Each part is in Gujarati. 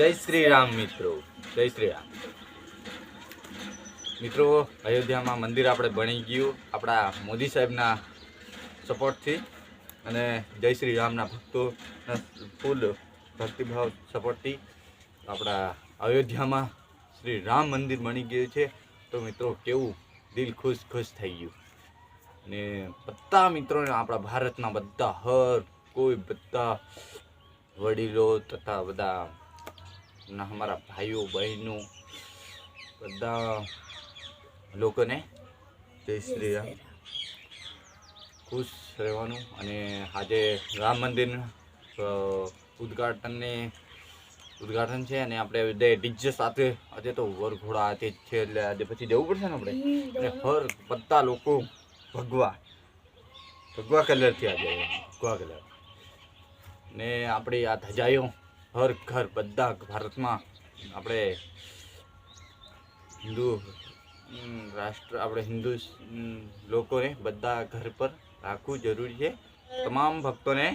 જય શ્રી રામ મિત્રો, જય શ્રી રામ મિત્રો, અયોધ્યામાં મંદિર આપણે બની ગયું આપણા મોદી સાહેબના સપોર્ટથી અને જય શ્રી રામના ભક્તોના ફૂલ ભક્તિભાવ સપોર્ટથી આપણા અયોધ્યામાં શ્રી રામ મંદિર બની ગયું છે. તો મિત્રો, કેવું દિલ ખુશ ખુશ થઈ ગયું. અને બધા મિત્રોને આપણા ભારતના બધા હર કોઈ બધા વડીલો તથા બધા ના અમારા ભાઈઓ બહેનો બધા લોકોને જય શ્રી રામ. ખુશ રહેવાનું અને આજે રામ મંદિરનું અ, ઉદ્ઘાટનને ઉદ્ઘાટન છે અને આપણે બધા ડીજે સાથે આજે તો વરઘોડા હાથે જ છે એટલે આજે પછી જવું પડશે ને આપણે? અને હર બધા લોકો ભગવા ભગવા કલરથી આજે ભગવા કલર. ને આપણી આ ધજાઈઓ હર ઘર બધા ભારતમાં આપણે હિન્દુ રાષ્ટ્ર, આપણે હિન્દુ લોકોને બધા ઘર પર રાખવું જરૂરી છે. તમામ ભક્તોને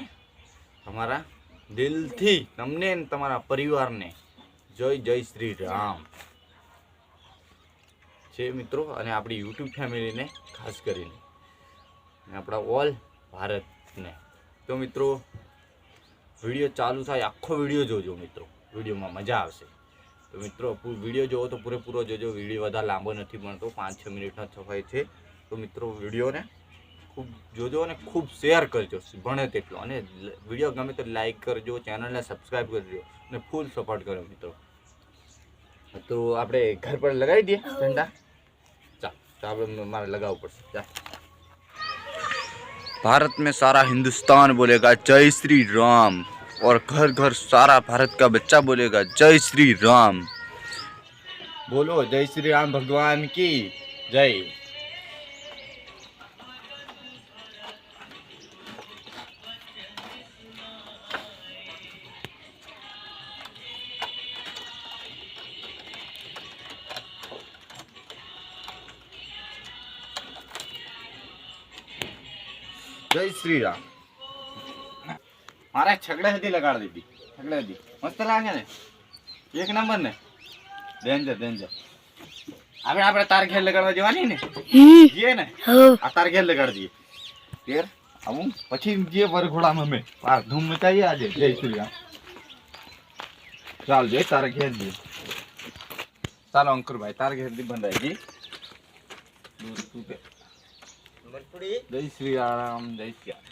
અમારા દિલથી, તમને તમારા પરિવારને જય જય શ્રી રામ. છે મિત્રો, અને આપણી યુટ્યુબ ફેમિલીને ખાસ કરીને આપણા ઓલ ભારતને. તો મિત્રો વીડિયો ચાલુ થાય, આખો વીડિયો જોજો મિત્રો. વિડીયોમાં મજા આવશે. તો મિત્રો વીડિયો જોવો તો પૂરેપૂરો જોજો. વીડિયો વધારે લાંબો નથી બનતો પાંચ છ મિનિટનો સફાઈ છે. તો મિત્રો, વિડીયોને ખૂબ જોજો અને ખૂબ શેર કરજો, ભણે તેટલો. અને વીડિયો ગમે તો લાઇક કરજો, ચેનલને સબસ્ક્રાઈબ કરજો અને ફૂલ સપોર્ટ કરો મિત્રો. તો આપણે ઘર પર લગાવી દઈએ ઠંડા ચાલ, તો આપણે મારે લગાવવું પડશે. ચાલ. ભારત મેં સારા હિન્દુસ્તાન બોલેગા. જય શ્રી રામ. और घर घर सारा भारत का बच्चा बोलेगा, जय श्री राम बोलो, जय श्री राम भगवान की जय। जय श्री राम મારે છગડે હતી લગાડી દીધી. છગડે હતી મસ્ત લાગે ને? એક નંબર ને? ડેન્જર ડેન્જર હવે આપણે તાર ઘેર લગાડવા જવાની ને? જઈએ ને? આ તાર ઘેર લગાડી દઈએ તેર આવું. પછી જે વરઘોડામાં અમે પાર ધૂમ મચાઈએ આજે. જય શ્રી રામ. ચાલ જય તારા ઘેર જઈએ. ચાલો અંકુરભાઈ તાર ઘેરથી બંધાઈ ગઈ દૂર તૂટે જય શ્રી રામ જય શ્રી રામ.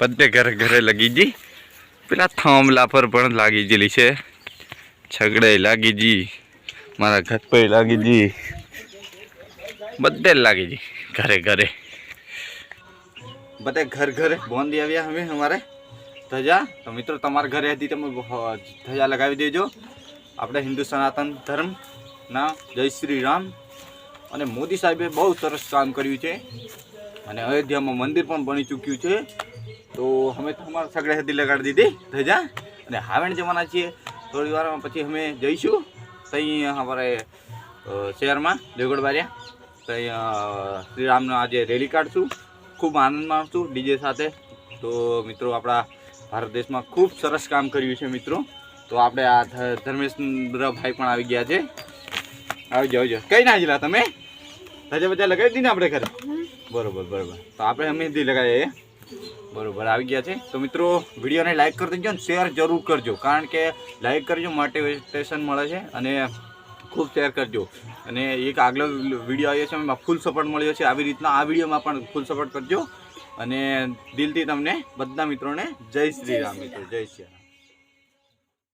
બધે ઘરે ઘરે લગી જી પેલા થાંભલા પર પણ લાગી ગયેલી છે. છગડે લાગી જી મારા ઘર પર લાગી જી બધે લાગી જી ઘરે ઘરે. બધે ઘર ઘરે બોંધી આવ્યા અમે અમારે. ધજા, તો મિત્રો તમારા ઘરે હતી તમે ધજા લગાવી દેજો. આપણે હિન્દુ સનાતન ધર્મના જય શ્રી રામ. અને મોદી સાહેબે બહુ સરસ કામ કર્યું છે. અને અયોધ્યામાં મંદિર પણ બની ચૂક્યું છે. તો અમે તમારા સગડે હતી લગાડી દીધી, ધજા. અને હાવેણ જવાના છીએ. થોડી વારમાં પછી અમે જઈશું. તઈ અમારે શહેરમાં દેવગઢ બારિયા તઈ શ્રીરામનો આજે રેલી કાઢશું. ખૂબ આનંદ માણશું ડીજે સાથે. તો મિત્રો આપણા ભારત દેશમાં ખૂબ સરસ કામ કર્યું છે મિત્રો. તો આપણે આ ધર્મેશભાઈ પણ આવી ગયા છે. આવી જાઓ જાઓ કઈ ના જલા તમે? ધજા બધા લગાવી દીધી ને આપણે ઘરે? બરોબર બરોબર. તો આપણે દી લગાવીએ બરોબર, આવી ગયા છે. તો મિત્રો, વિડીયોને લાઈક કરી દેજો ને શેર જરૂર કરજો. કારણ કે લાઈક કરજો મોટિવેશન મળે છે અને ખૂબ શેર કરજો. અને એક આગલો વીડિયો આવ્યો છે, એમાં ફૂલ સપોર્ટ મળ્યો છે. આવી રીતના આ વિડીયોમાં પણ ફૂલ સપોર્ટ કરજો. અને દિલથી તમને બધા મિત્રોને જય શ્રી રામ, મિત્રો. જય શ્રી રામ.